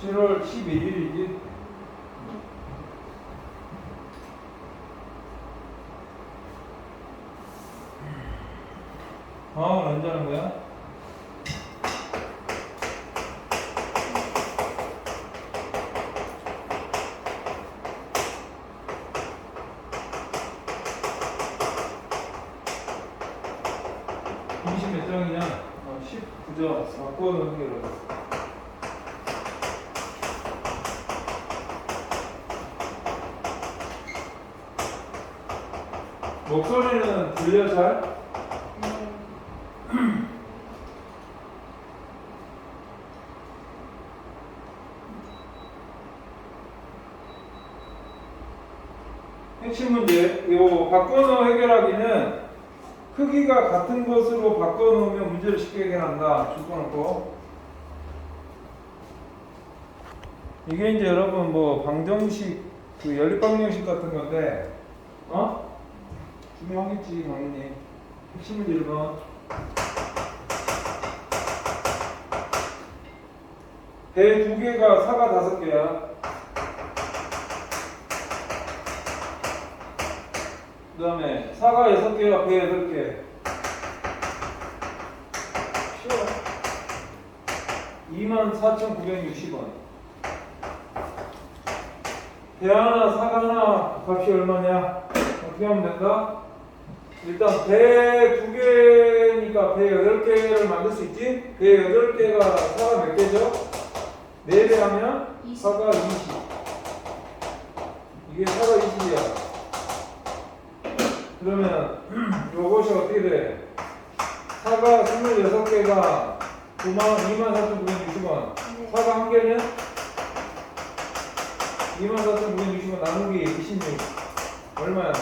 7월 11일이지. 방학은 언제 하는 거야? 이십 몇 장이냐? 어, 19장 바꿔놓은 게 이렇게. 목소리는 들려 잘? 핵심 문제, 요 바꿔놓은 해결하기는 크기가 같은 것으로 바꿔놓으면 문제를 쉽게 해결한다. 줄거놓고 이게 이제 여러분 뭐 방정식, 그 연립방정식 같은 건데, 어? 중요하겠지 당연히. 핵심 문제 1번. 배 두 개가 사가 다섯 개야. 그 다음에 사과 여섯 개와 배 여덟 개. 쉬워. 24,960원. 배 하나, 사과 하나 값이 얼마냐? 어떻게 하면 된다? 일단 배두 개니까 배 여덟 개를 만들 수 있지? 배 여덟 개가 사과 몇 개죠? 네배 하면 사과 20. 이게 사과 20이야. 그러면 요것이 어떻게 돼? 사과 26개가 9만 24,960원. 사과 한 개는 24,960원 나누기 26. 얼마야?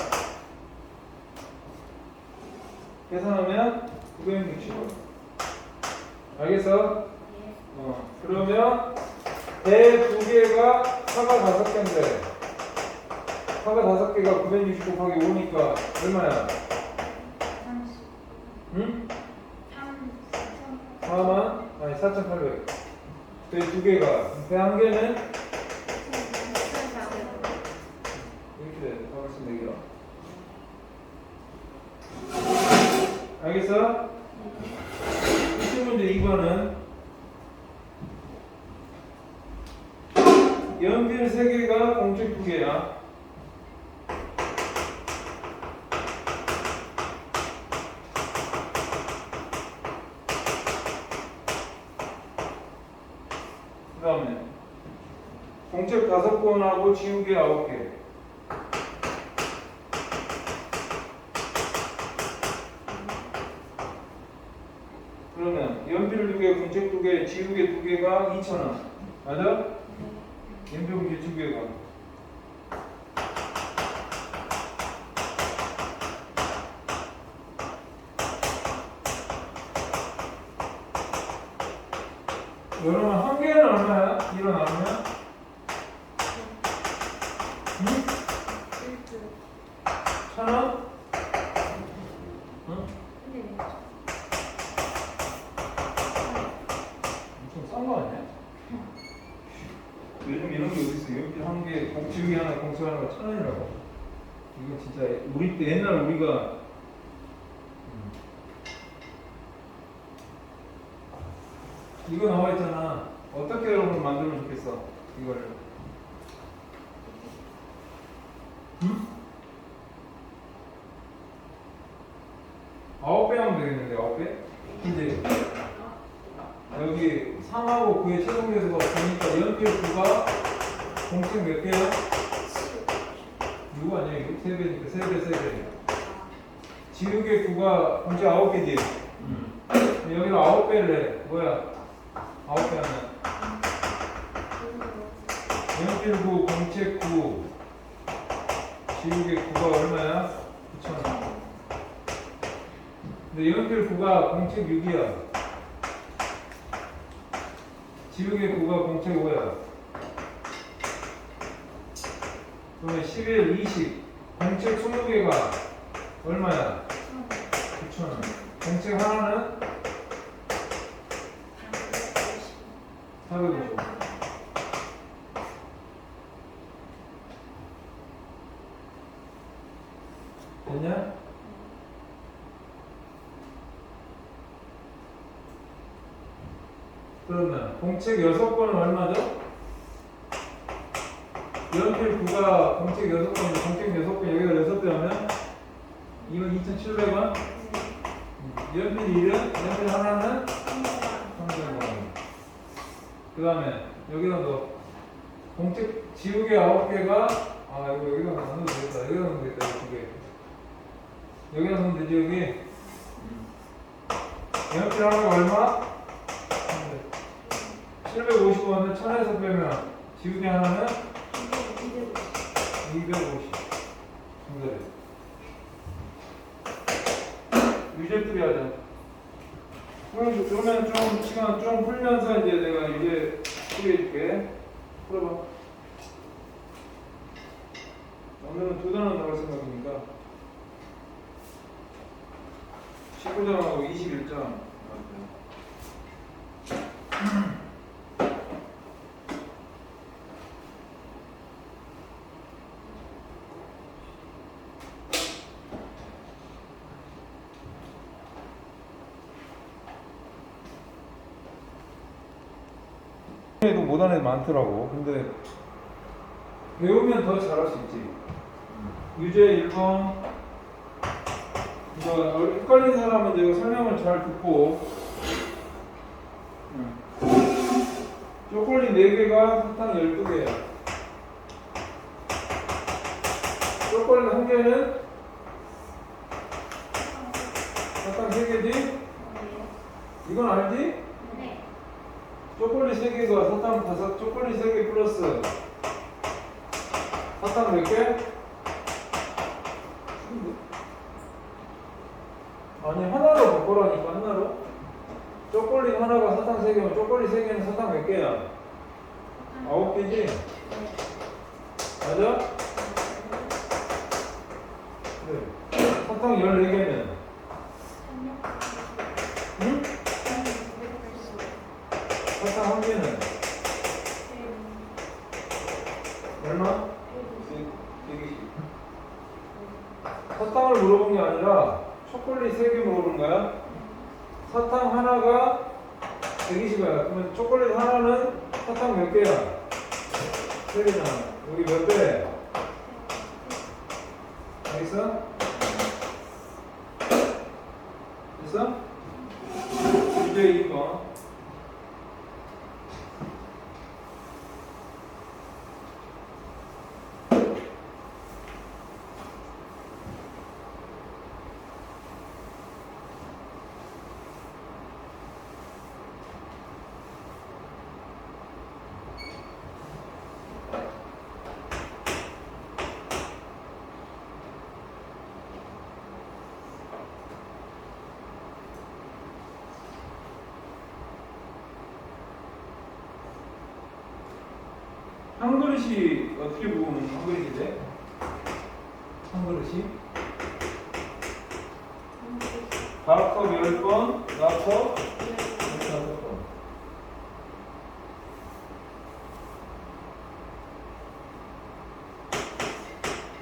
계산하면 960원. 알겠어? 어. 그러면 배 두 개가 사과 다섯 개인데 사과 다섯 개가 960 곱하기 5니까 얼마야? 응? 4만? 아니 4,800. 배두 개가. 배 한 개는 이렇게 돼. 가만있으면 되기로. 알겠어? 이 문제 2번은 연필 3개가 공책 2개야. 그 다음에 공책 다섯 권하고 지우개 아홉 개. 그러면 연필 두 개, 공책 두 개, 지우개 두 개가 2천 원. 맞아? 연필 공책 두 개가. 여러분 한 개는 얼마야? 이런 나누면? 응? 천 원? 응? 엄청 싼 거 아니야? 요즘 이런 게 어딨어? 연필 공지우개 하나, 공수 하나가 천 원이라고. 이거 진짜 우리 때 옛날 우리가 음. 이거 나와 있잖아. 어떻게 여러분 만들면 좋겠어? 이거를. 응? 아홉 배 하면 되겠는데 아홉 배? 근데 여기 3하고 9의 최종계수가 보니까 연필 9가 공책 몇 개야? 이거 아니야 이거? 3배니까 3배 3배 지우개 9가 공책 9개지? 음. 여기다 9배를 해 뭐야? 9배 하면 연필 9, 공책 9 지우개 9가 얼마야? 9,000원 근데 연필 9가 공책 6이야 지우개 9가 공책 5야 그러면 11, 20 공책 20개가 얼마야? 9,000원. 공책 하나는 450원. 됐냐? 그러면 공책 6권은 얼마죠? 연필 9가 공책 6번인데 공책 6번 여기다 6배 하면 이건 2,700원 연필 1은 연필 하나는 3,000원 그 다음에 여기다 너 공책 지우개 9개가 아 이거 여기다 넣으면 되겠다 여기다 넣으면 되겠다 이거 두 개. 여기다 넣으면 되지 여기 연필 하나가 얼마? 750원을 1000에서 빼면 지우개 하나는 250 정답이 유제풀이 하자. 그럼 그러면 좀 시간 좀 풀면서 이제 내가 유제 풀이 해줄게. 풀어봐. 오늘은 두 단원 나갈 생각이니까. 19장하고 21장 해도 못하는 애들 많더라고. 근데 배우면 더 잘할 수 있지. 유제 1번 이거 헷갈린 사람은 내가 설명을 잘 듣고 응. 초콜릿 4개가 사탕 12개야. 초콜릿 1개는 사탕 3개지? 이건 알지? 초콜릿 3개가 사탕 5, 초콜릿 3개 플러스 사탕 몇 개? 아니 하나로 바꾸라니까 하나로 초콜릿 하나가 사탕 3개면 초콜릿 3개는 사탕 몇 개야? 9개지? 맞아? 네. 사탕 14개면 응? 사탕 한 개는 얼마? 120 사탕을 물어본 게 아니라 초콜릿 3개 물어본 거야 사탕 하나가 120이야 그러면 초콜릿 하나는 사탕 몇 개야? 3개잖아 여기 몇 배? 알겠어? 이제 2번 한 그릇이 어떻게 보면 한 그릇이 돼? 한 그릇이? 밥컵 10번, 나컵 15번.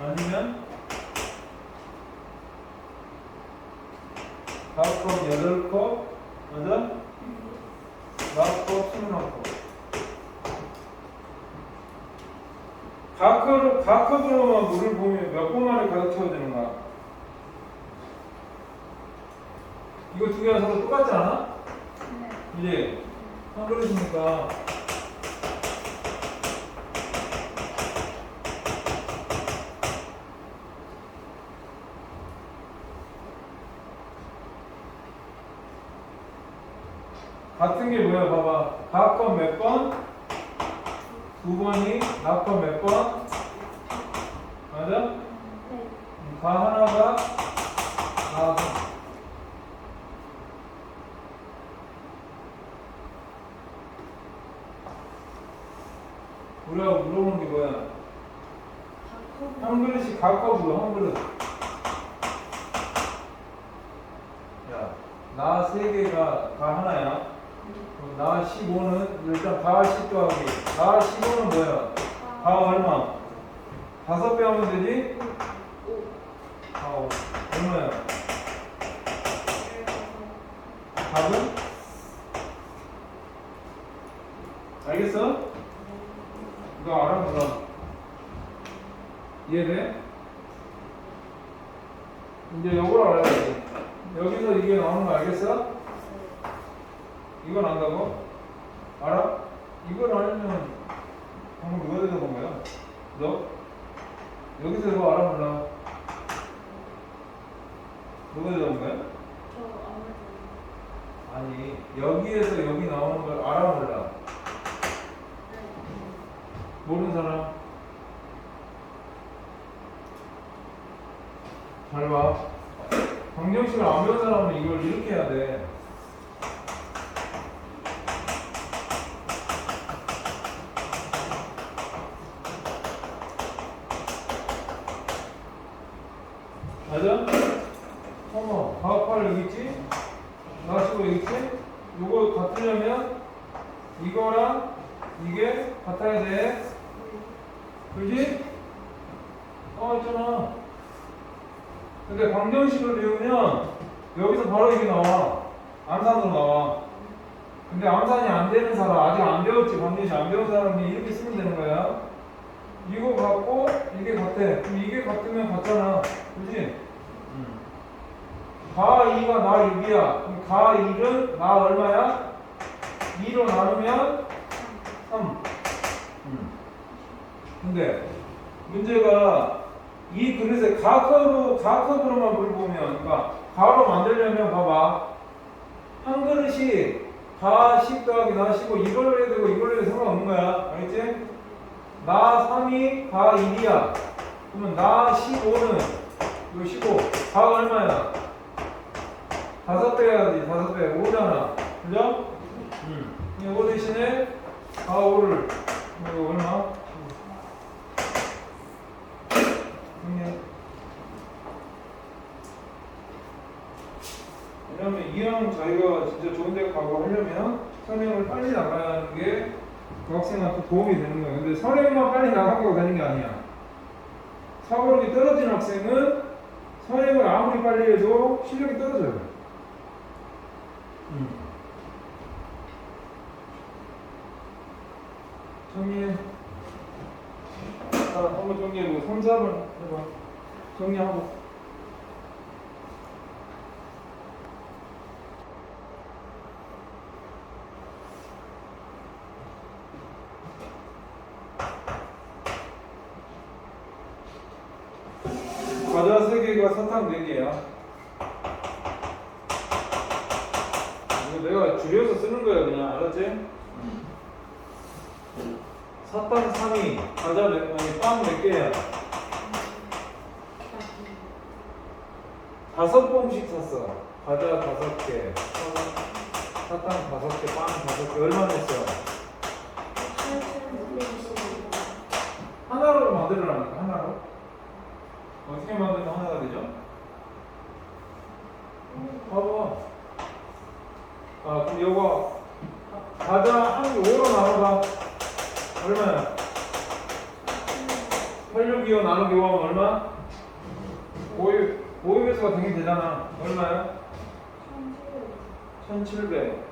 아니면 밥컵 8컵, 맞아? 나컵 21컵. 가크로, 가크로만 물을 보면 몇 번 만에 가득 채워야 되는 거야? 이거 두 개가 서로 똑같지 않아? 이제 한 그릇이니까 같은 게 뭐야 봐봐 가컵 몇 번? 두 번이 가컵 몇 번? 맞아? 음, 가 하나가 가 우리가 물어보는 게 뭐야? 한 그릇이 가까우로 한 그릇. 야, 나 세 개가 가 하나야. 그럼 나 15는 일단 가10 더하기. 가 15는 뭐야? 가 얼마? 다섯 배 하면 되지? 가 오. 얼마야? 답은? 알겠어? 이거 알아 몰라? 이해돼? 이제 이걸 알아야지. 여기서 이게 나오는 거 알겠어? 이건 안다고? 알아? 이걸 알면 방금 누가 대답한 거야? 너? 여기서 이거 알아 몰라? 누가 대답한 거야? 아니 여기에서 여기 나오는 걸 알아 몰라? 모르는 사람? 잘 봐. 방정식을 안 배운 사람은 이걸 이렇게 해야 돼. 맞아? 어머, 가압할 여기 있지? 나시고 여기 있지? 요거 같으려면 이거랑 이게 같아야 돼. 그지? 어, 있잖아. 근데 방정식을 배우면 여기서 바로 이게 나와. 암산으로 나와. 근데 암산이 안 되는 사람, 아직 안 배웠지, 방정식 안 배운 사람이 이렇게 쓰면 되는 거야. 이거 같고, 같아. 그럼 이게 같으면 같잖아. 그지? 가 2가 나 6이야. 그럼 가 1은 나 얼마야? 2로 나누면 3. 근데 문제가 이 그릇에 가컵으로 가컵으로만 물 보면 그러니까 가로 만들려면 봐봐 한 그릇이 가 10 더하기 나 15 이걸로 해도 되고 이걸로 해도 상관없는 거야 알겠지? 나 3이 가 1이야 그러면 나 15는 이거 15 가가 얼마야? 다섯 배 해야지 다섯 배 5잖아 그죠? 응. 5 대신에 가 5를 이거 얼마? 그냥 왜냐면 이왕 자기가 진짜 좋은 데 가고 하려면 선행을 빨리 나가는 게 그 학생한테 도움이 되는 거예요. 근데 선행만 빨리 나가고 되는 게 아니야. 사고력이 떨어진 학생은 선행을 아무리 빨리 해도 실력이 떨어져요. 음. 정리해. 자, 한번 정리해보고 3, 4번 해봐. 정리하고. 과자 3 개가 사탕 4개야. 이거 내가 줄여서 쓰는 거야, 그냥. 알았지? 사탕 3이, 과자 몇, 아니, 빵 몇 개야? 다섯 봉씩 샀어. 과자 다섯 개, 사탕 다섯 개, 빵 다섯 개. 얼마 냈어? 하나로 만들어라니까, 하나로. 어떻게 만들면 하나가 되죠? 봐봐. 아, 그럼 요거, 과자 한 5로 나눠봐. 얼마야? 8625 나누기 5 하면 얼마? 5의, 5의 배수가 되게 되잖아. 얼마야? 1725.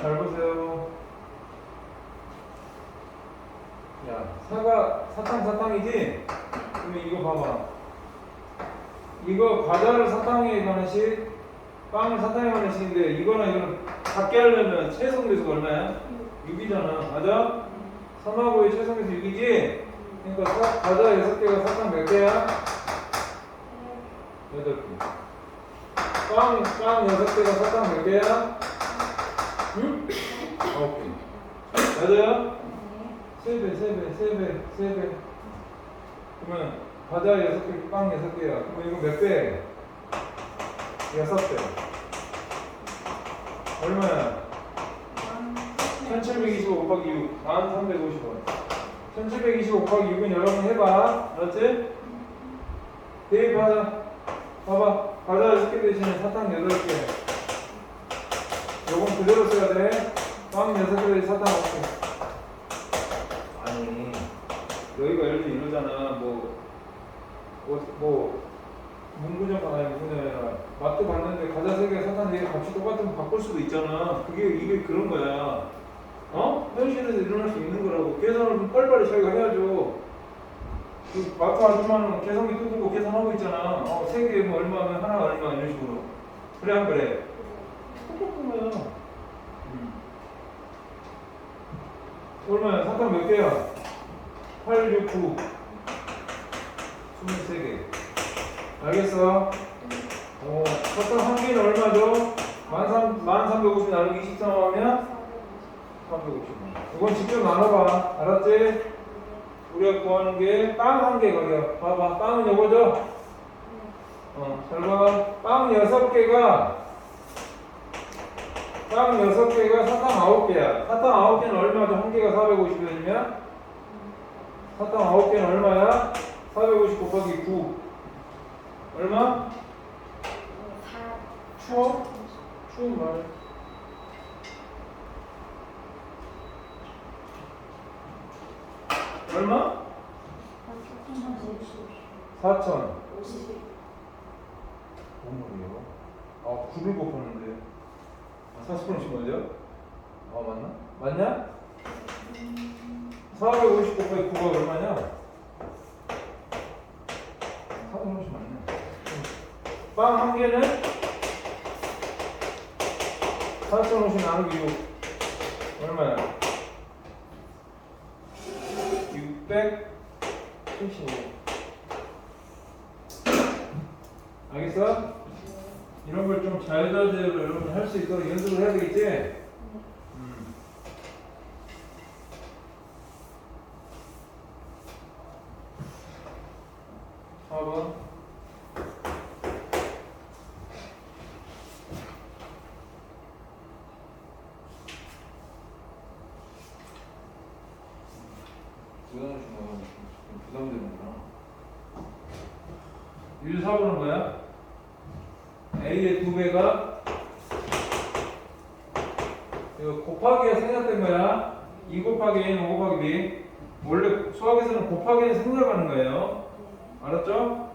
잘 보세요. 야, 사과, 사탕, 사탕이지? 그러면 이거 봐봐. 이거 과자를 사탕에 관한 식, 빵을 사탕에 관한 식인데, 이거랑 이거는 같게 하려면 최소 배수가 얼마야? 6이잖아. 맞아? 3하고의 최소 배수 6이지? 그러니까 사, 과자 6개가 사탕 몇 개야? 8개. 빵, 빵 6개가 사탕 몇 개야? 응? 9개. 맞아요? 세 배, 세 배, 세 배, 세 배. 그러면 과자 여섯 개, 빵 여섯 개야. 그럼 이거 몇 배? 여섯 배. 얼마야? 1725 곱하기 6, 1350원. 1725 곱하기 6은 여러분 해봐. 알았지? 대입하자. 봐봐. 과자 6개 대신에 사탕 8개. 요건 그대로 써야 돼. 빵 6개 대신 사탕 5개. 아니 여기가 예를 들어 이러잖아 뭐, 뭐, 뭐 문구점 문구점 아니라 마트 갔는데 과자 세개 사탕 값이 값이 똑같으면 바꿀 수도 있잖아. 그게 이게 그런 거야. 어? 현실에서 일어날 수 있는 거라고. 계산을 좀 빨리빨리 자기가 해야죠. 그 마트 아줌마는 계산기 뜯고 계산하고 있잖아. 어, 세개 뭐 얼마면 하나 얼마 이런 식으로. 그래 안 그래? 똑같은 거야. 음. 얼마야? 사탕 몇 개야? 8, 6, 9. 23개. 알겠어? 어, 사탕 한 개는 얼마죠? 1350 나누기 23 하면 350원. 이건 직접 나눠봐. 알았지? 우리가 구하는 게 빵 한 개 거기야. 봐봐. 빵은 요거죠? 어, 잘 봐. 빵 여섯 개가 빵 여섯 개가 사탕 아홉 개야. 사탕 아홉 개는 얼마죠? 한 개가 450원이면 사탕 아홉 개는 얼마야? 450 곱하기 9 얼마? 추워? 추운 말. 얼마? 4천. 뭔 말이에요? 아, 9를 곱하는데. 아, 40원씩 먼저? 아, 맞나? 맞냐? 450 곱하기 9가 얼마냐? 450 맞네. 빵 한 개는 4,050 나누기 6. 얼마야? 675. 알겠어? 이런 걸좀 자유자재로 여러분 할 수 있도록 연습을 해야 되겠지? 음. 사번 부담을 주면 좀 부담되는구나. 1, 4번은 뭐야? A의 두 배가 이거 곱하기가 생략된 거야. 2 곱하기 A는 5 곱하기 B. 원래 수학에서는 곱하기는 생략하는 거예요. 알았죠?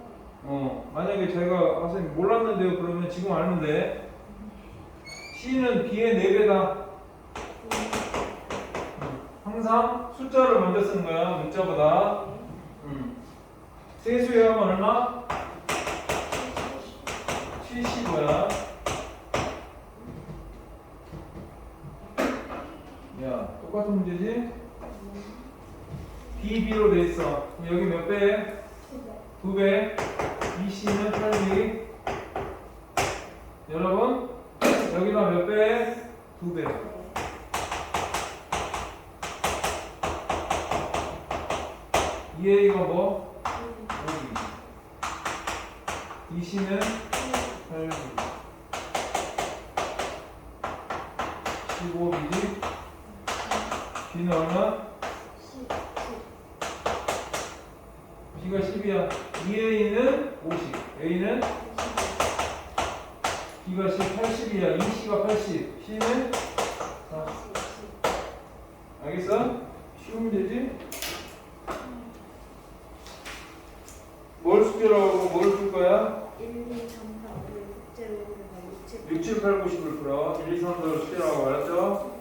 어, 만약에 제가 선생님 몰랐는데요. 그러면 지금 아는데 C는 B의 4배다. 항상 숫자를 먼저 쓰는 거야. 문자보다. 음. 세수에 하면 얼마? 75야. 야, 똑같은 문제지? B, B로 돼 있어. 여기 몇 배? 두 배. BC는 8B. 여러분, 여기가 몇 배? 두 배. EA가 뭐? 5B. BC는 8B. 15B지? B는 얼마? B가 10이야. EA는 50. A는 10, 80이야. EC가 80. C는 40. 알겠어? 쉬운 문제지? 뭘 숙제로 하고 뭘 풀 거야? 6, 7, 8, 9, 10을 풀어. 1, 2, 3, 4를 숙제로 하고 알았죠?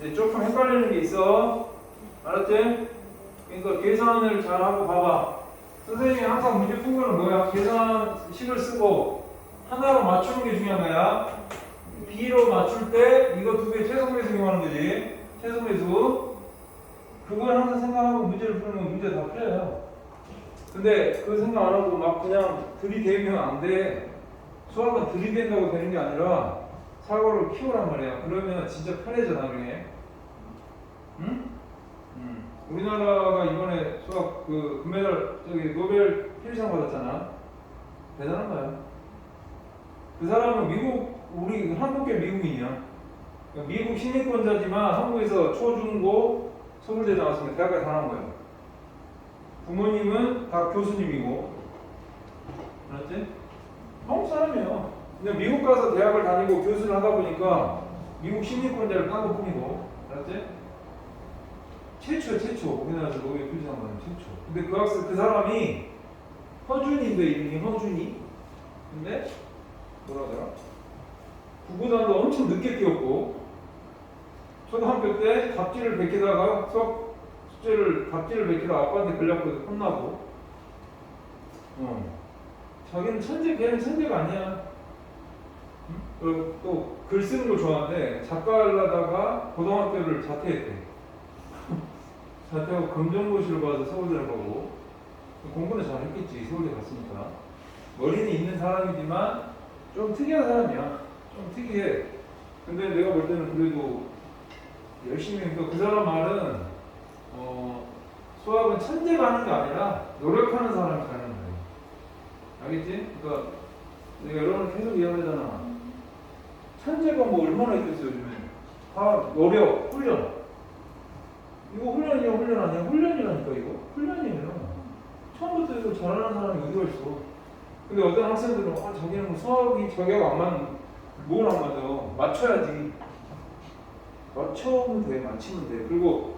네, 조금 헷갈리는 게 있어. 알았지? 그러니까 계산을 잘 하고 봐봐. 선생님이 항상 문제 푼 거는 뭐야? 계산식을 쓰고 하나로 맞추는 게 거야. B로 맞출 때 이거 두 개 최소 배수 이용하는 거지. 최소 배수. 그걸 항상 생각하고 문제를 풀면 문제 다 풀려요. 근데 그 생각 안 하고 막 그냥 들이대면 안 돼. 수학은 들이댄다고 되는 게 아니라 사고를 키우란 말이야. 그러면 진짜 편해져 나중에. 응? 음. 우리나라가 이번에 수학 그 금메달 저기 노벨 필상 받았잖아. 대단한 거야. 그 사람은 미국 우리 한국계 미국인이야. 그러니까 미국 시민권자지만 한국에서 초중고 서울대 나왔으면 대학까지 다 나온 거야. 부모님은 다 교수님이고, 알았지? 한국 사람이야. 그냥 미국 가서 대학을 다니고 교수를 하다 보니까 미국 시민권자를 딴것 뿐이고, 알았지? 최초야 최초 우리나라에서 노벨 필상 받은 최초. 근데 그 학생 그 사람이 허준인데 이름이 허준이. 근데 뭐라 하더라? 구구단도 엄청 늦게 뛰었고 초등학교 때 답지를 베끼다가 수학 숙제를 답지를 베끼다 아빠한테 걸려고 혼나고 어. 자기는 천재 걔는 천재가 아니야 응? 그리고 또 글 쓰는 거 좋아하는데 작가 하려다가 고등학교를 자퇴했대 자퇴하고 검정고시를 봐서 서울대를 가고 공부는 잘했겠지 서울대 갔으니까 머리는 있는 사람이지만 좀 특이한 사람이야. 좀 특이해. 근데 내가 볼 때는 그래도 열심히 그 사람 말은 어, 수학은 천재가 하는 게 아니라 노력하는 사람이 가는 거예요. 알겠지? 그러니까 내가 여러분 계속 이야기하잖아. 천재가 뭐 얼마나 있겠어요 요즘에? 다 노력, 훈련. 이거 훈련이야 훈련 아니야? 훈련이라니까 이거? 훈련이에요. 처음부터 이거 잘하는 사람이 어디가 있어 근데 어떤 학생들은 아 자기는 뭐 수학이 자기가 안 맞는 뭘안 맞아. 맞춰야지. 맞춰면 돼 맞히면 돼. 그리고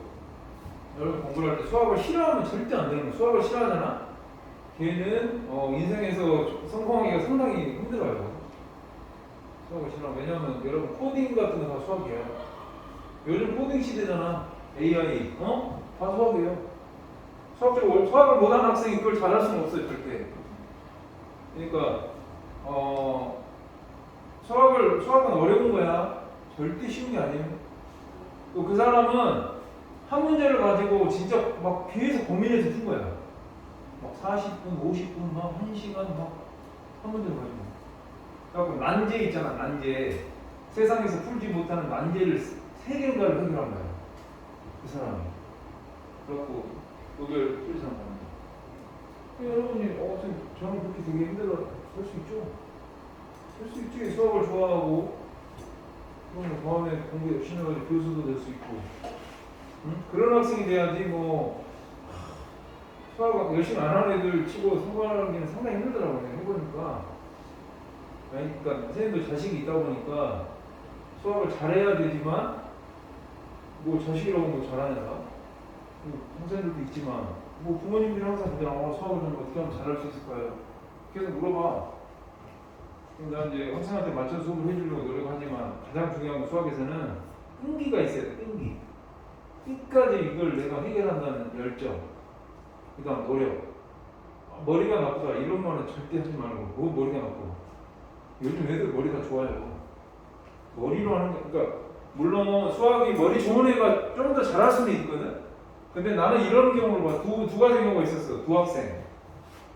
여러분 공부를 할 때 수학을 싫어하면 절대 안 되는 거야. 수학을 싫어하잖아? 걔는 어, 인생에서 성공하기가 상당히 힘들어요. 수학을 싫어 왜냐면 여러분 코딩 같은 거 다 수학이야. 요즘 코딩 시대잖아. AI 어? 다 수학이에요. 수학적으로 수학을 못하는 학생이 그걸 잘할 수는 없어요 절대 그러니까 어 수학을 수학은 어려운 거야. 절대 쉬운 게 아니에요. 또 그 사람은 한 문제를 가지고 진짜 막 뒤에서 고민해서 푼 거야. 막 40분, 50분, 막 1시간 막 한 문제를 가지고. 그래갖고 난제 있잖아 난제. 세상에서 풀지 못하는 난제를 세 개인가를 해결한 거야. 그 사람이. 그래갖고 그걸 풀지 거야 여러분이 어 저는 그렇게 되게 힘들어. 할수 있죠? 할수 있지. 수학을 좋아하고 그럼 뭐 다음에 공부 열심히 해가지고 교수도 될 수 있고. 응? 그런 학생이 돼야지 뭐 하, 수학을 열심히 안 하는 애들 치고 성공하기는 상당히 힘들더라고요. 해보니까. 그러니까 선생님도 자식이 있다 보니까 수학을 잘해야 되지만 뭐 자식이라고 뭐 잘하냐. 뭐 선생님들도 있지만 뭐 부모님들이 항상 그냥 어, 수학을 좀 어떻게 하면 잘할 수 있을까요? 계속 물어봐. 그럼 나 이제 학생한테 맞춰 수업을 해주려고 노력하지만 가장 중요한 건 수학에서는 끈기가 있어야 돼 끈기. 끝까지 이걸 내가 해결한다는 열정 그 다음 노력. 아, 머리가 나쁘다 이런 말은 절대 하지 말고 뭐 머리가 나쁘고. 요즘 애들 머리가 좋아요. 머리로 하는 게 그러니까 물론 수학이 머리 좋은 애가 좀 더 잘할 수는 있거든 근데 나는 이런 경우를 봐. 두, 두 가지 경우가 있었어. 두 학생.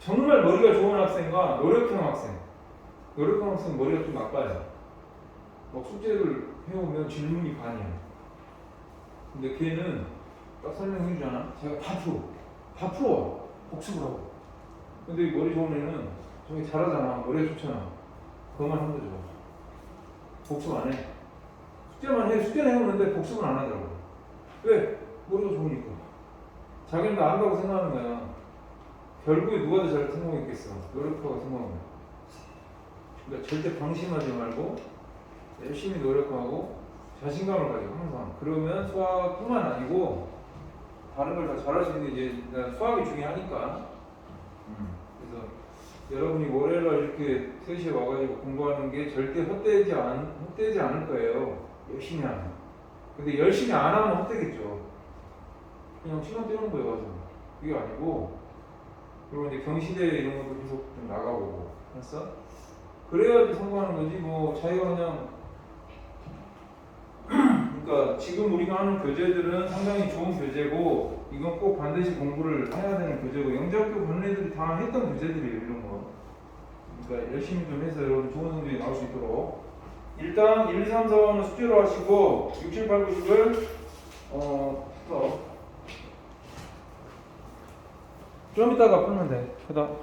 정말 머리가 좋은 학생과 노력형 학생. 노력형 학생 머리가 좀 나빠요. 막 숙제를 해오면 질문이 반이야. 근데 걔는 딱 설명해 주잖아. 제가 다 풀어. 다 풀어. 복습을 하고. 근데 이 머리 좋은 애는 저기 잘하잖아. 머리가 좋잖아. 그것만 하면 되죠. 복습 안 해. 숙제만 해. 숙제는 해오는데 복습은 안 하더라고. 왜? 머리가 좋으니까. 자기는 다 안다고 생각하는 거야. 결국에 누가 더 잘 성공했겠어? 노력하고 거야. 그러니까 절대 방심하지 말고 열심히 노력하고 자신감을 가지고 항상. 그러면 수학뿐만 아니고 다른 걸 다 잘할 수 있는 게 이제 난 수학이 중요하니까. 음. 그래서 여러분이 월요일날 이렇게 3시에 와가지고 공부하는 게 절대 헛되지, 않, 헛되지 않을 거예요. 열심히 하면. 근데 열심히 안 하면 헛되겠죠. 그냥 시간 때우는 거예요, 가서. 그게 아니고, 그리고 이제 경시대 이런 것도 계속 좀 나가보고, 했어? 그래야지 성공하는 거지, 뭐, 자기가 그냥, 그러니까 지금 우리가 하는 교재들은 상당히 좋은 교재고, 이건 꼭 반드시 공부를 해야 되는 교재고, 영재학교 보는 애들이 다 했던 교재들이에요, 이런 거. 그러니까 열심히 좀 해서 여러분 좋은 성적이 나올 수 있도록. 일단 1, 2, 3, 4는 숙제로 하시고, 6, 7, 8, 9, 10을, 어, 또, 좀 이따가 풀면 돼. 그다음